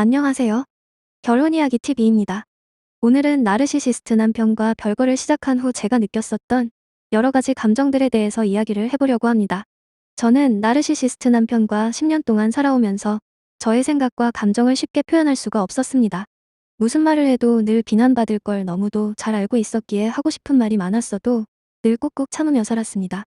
안녕하세요. 결혼 이야기 TV입니다. 오늘은 나르시시스트 남편과 별거를 시작한 후 제가 느꼈었던 여러 가지 감정들에 대해서 이야기를 해보려고 합니다. 저는 나르시시스트 남편과 10년 동안 살아오면서 저의 생각과 감정을 쉽게 표현할 수가 없었습니다. 무슨 말을 해도 늘 비난받을 걸 너무도 잘 알고 있었기에 하고 싶은 말이 많았어도 늘 꾹꾹 참으며 살았습니다.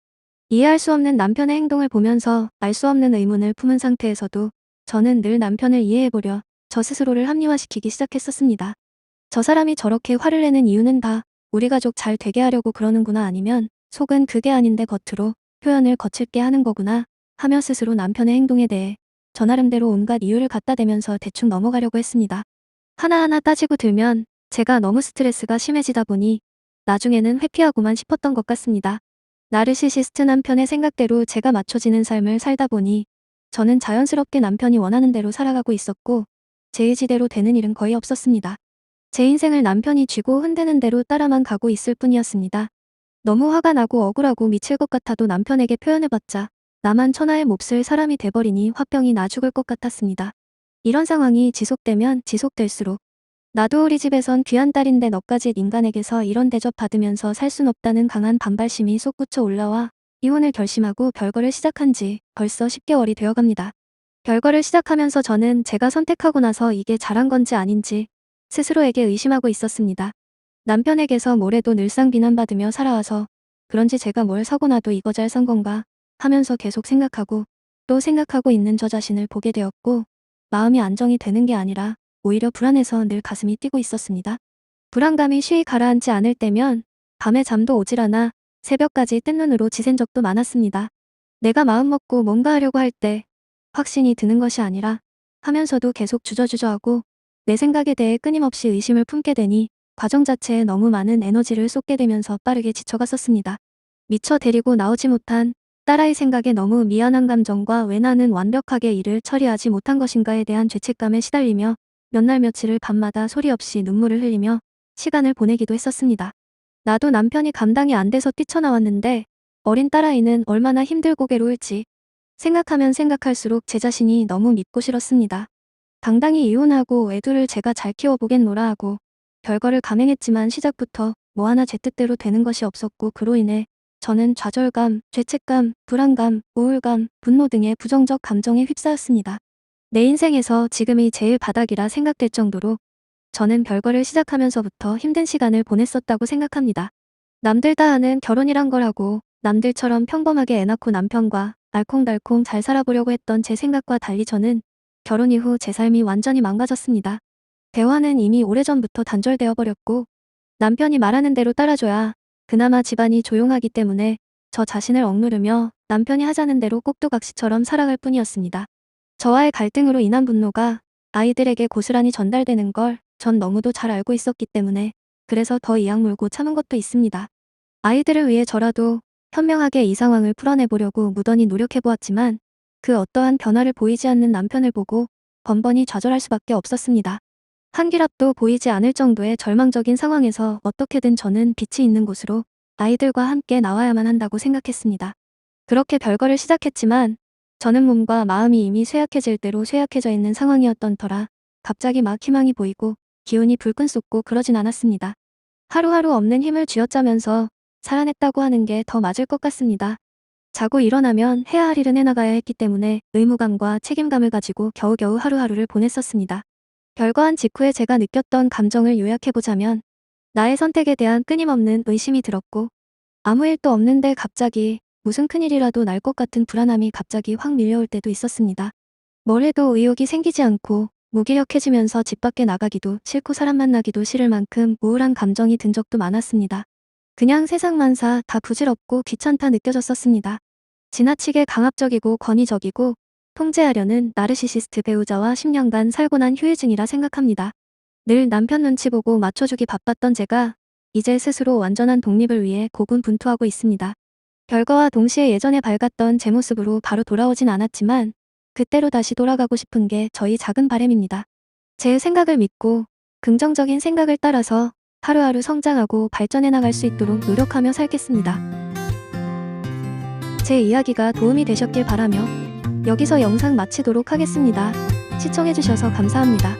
이해할 수 없는 남편의 행동을 보면서 알 수 없는 의문을 품은 상태에서도 저는 늘 남편을 이해해보려 저 스스로를 합리화시키기 시작했었습니다. 저 사람이 저렇게 화를 내는 이유는 다 우리 가족 잘 되게 하려고 그러는구나 아니면 속은 그게 아닌데 겉으로 표현을 거칠게 하는 거구나 하며 스스로 남편의 행동에 대해 저 나름대로 온갖 이유를 갖다 대면서 대충 넘어가려고 했습니다. 하나하나 따지고 들면 제가 너무 스트레스가 심해지다 보니 나중에는 회피하고만 싶었던 것 같습니다. 나르시시스트 남편의 생각대로 제가 맞춰지는 삶을 살다 보니 저는 자연스럽게 남편이 원하는 대로 살아가고 있었고 제 의지대로 되는 일은 거의 없었습니다. 제 인생을 남편이 쥐고 흔드는 대로 따라만 가고 있을 뿐이었습니다. 너무 화가 나고 억울하고 미칠 것 같아도 남편에게 표현해봤자 나만 천하의 몹쓸 사람이 돼버리니 화병이 나 죽을 것 같았습니다. 이런 상황이 지속되면 지속될수록 나도 우리 집에선 귀한 딸인데 너까지 인간에게서 이런 대접 받으면서 살 순 없다는 강한 반발심이 솟구쳐 올라와 이혼을 결심하고 별거를 시작한 지 벌써 10개월이 되어갑니다. 별거를 시작하면서 저는 제가 선택하고 나서 이게 잘한 건지 아닌지 스스로에게 의심하고 있었습니다. 남편에게서 뭐래도 늘상 비난받으며 살아와서 그런지 제가 뭘 사고 나도 이거 잘 산 건가 하면서 계속 생각하고 또 생각하고 있는 저 자신을 보게 되었고 마음이 안정이 되는 게 아니라 오히려 불안해서 늘 가슴이 뛰고 있었습니다. 불안감이 쉬이 가라앉지 않을 때면 밤에 잠도 오질 않아 새벽까지 뜬 눈으로 지샌 적도 많았습니다. 내가 마음먹고 뭔가 하려고 할 때 확신이 드는 것이 아니라 하면서도 계속 주저주저하고 내 생각에 대해 끊임없이 의심을 품게 되니 과정 자체에 너무 많은 에너지를 쏟게 되면서 빠르게 지쳐갔었습니다. 미처 데리고 나오지 못한 딸아이 생각에 너무 미안한 감정과 왜 나는 완벽하게 일을 처리하지 못한 것인가에 대한 죄책감에 시달리며 몇 날 며칠을 밤마다 소리 없이 눈물을 흘리며 시간을 보내기도 했었습니다. 나도 남편이 감당이 안 돼서 뛰쳐나왔는데 어린 딸아이는 얼마나 힘들고 괴로울지 생각하면 생각할수록 제 자신이 너무 믿고 싫었습니다. 당당히 이혼하고 애들을 제가 잘 키워보겠노라 하고 별거를 감행했지만 시작부터 뭐 하나 제 뜻대로 되는 것이 없었고 그로 인해 저는 좌절감, 죄책감, 불안감, 우울감, 분노 등의 부정적 감정에 휩싸였습니다. 내 인생에서 지금이 제일 바닥이라 생각될 정도로 저는 별거를 시작하면서부터 힘든 시간을 보냈었다고 생각합니다. 남들 다 아는 결혼이란 걸 하고 남들처럼 평범하게 애 낳고 남편과 알콩달콩 잘 살아보려고 했던 제 생각과 달리 저는 결혼 이후 제 삶이 완전히 망가졌습니다. 대화는 이미 오래전부터 단절되어 버렸고 남편이 말하는 대로 따라줘야 그나마 집안이 조용하기 때문에 저 자신을 억누르며 남편이 하자는 대로 꼭두각시처럼 살아갈 뿐이었습니다. 저와의 갈등으로 인한 분노가 아이들에게 고스란히 전달되는 걸 전 너무도 잘 알고 있었기 때문에 그래서 더 이악 물고 참은 것도 있습니다. 아이들을 위해 저라도 현명하게 이 상황을 풀어내보려고 무던히 노력해보았지만 그 어떠한 변화를 보이지 않는 남편을 보고 번번이 좌절할 수밖에 없었습니다. 한 길 앞도 보이지 않을 정도의 절망적인 상황에서 어떻게든 저는 빛이 있는 곳으로 아이들과 함께 나와야만 한다고 생각했습니다. 그렇게 별거를 시작했지만 저는 몸과 마음이 이미 쇠약해질 대로 쇠약해져 있는 상황이었던 터라 갑자기 막 희망이 보이고 기운이 불끈 솟고 그러진 않았습니다. 하루하루 없는 힘을 쥐어짜면서 살아냈다고 하는 게 더 맞을 것 같습니다. 자고 일어나면 해야 할 일은 해나가야 했기 때문에 의무감과 책임감을 가지고 겨우겨우 하루하루를 보냈었습니다. 별거한 직후에 제가 느꼈던 감정을 요약해보자면 나의 선택에 대한 끊임없는 의심이 들었고 아무 일도 없는데 갑자기 무슨 큰일이라도 날 것 같은 불안함이 갑자기 확 밀려올 때도 있었습니다. 뭘 해도 의욕이 생기지 않고 무기력해지면서 집 밖에 나가기도 싫고 사람 만나기도 싫을 만큼 우울한 감정이 든 적도 많았습니다. 그냥 세상 만사 다 부질없고 귀찮다 느껴졌었습니다. 지나치게 강압적이고 권위적이고 통제하려는 나르시시스트 배우자와 10년간 살고 난 후유증이라 생각합니다. 늘 남편 눈치 보고 맞춰주기 바빴던 제가 이제 스스로 완전한 독립을 위해 고군분투하고 있습니다. 결과와 동시에 예전에 밝았던 제 모습으로 바로 돌아오진 않았지만 그때로 다시 돌아가고 싶은 게 저희 작은 바램입니다. 제 생각을 믿고 긍정적인 생각을 따라서 하루하루 성장하고 발전해 나갈 수 있도록 노력하며 살겠습니다. 제 이야기가 도움이 되셨길 바라며 여기서 영상 마치도록 하겠습니다. 시청해주셔서 감사합니다.